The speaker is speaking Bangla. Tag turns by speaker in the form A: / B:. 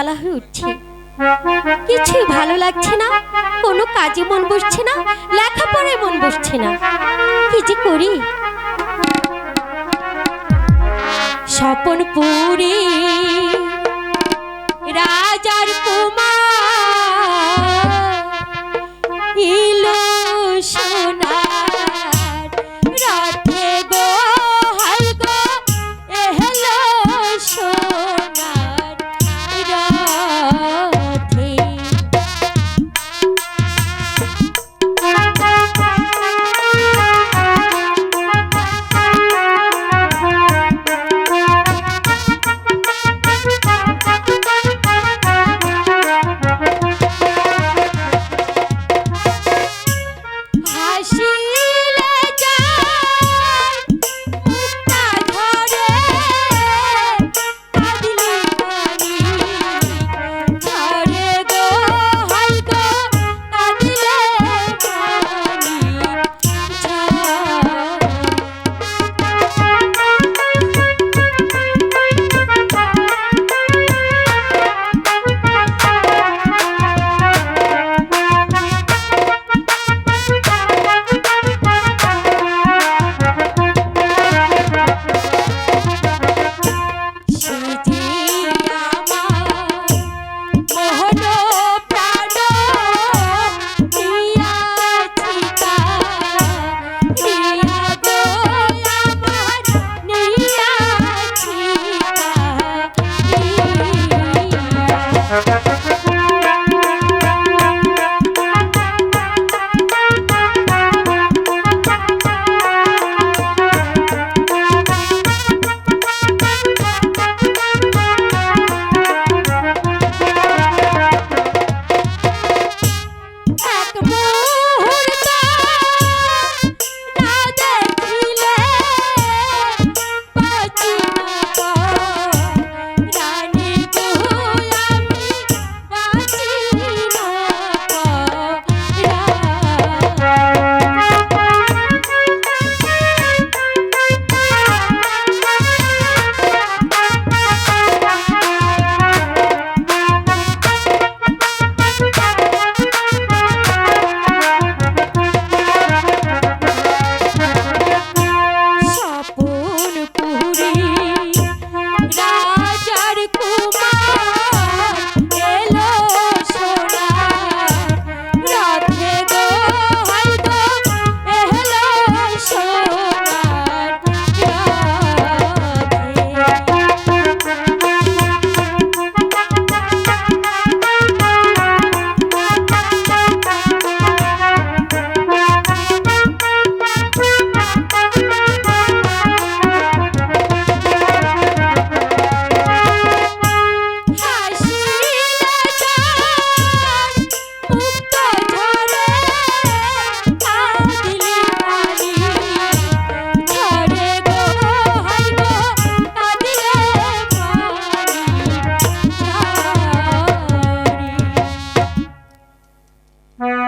A: বেলা হয়ে উঠছে। কিছুই ভালো লাগছে না, কোনো কাজে মন বসছে না, লেখাপড়ায় মন বসছে না। কি যে করি? স্বপন পুরী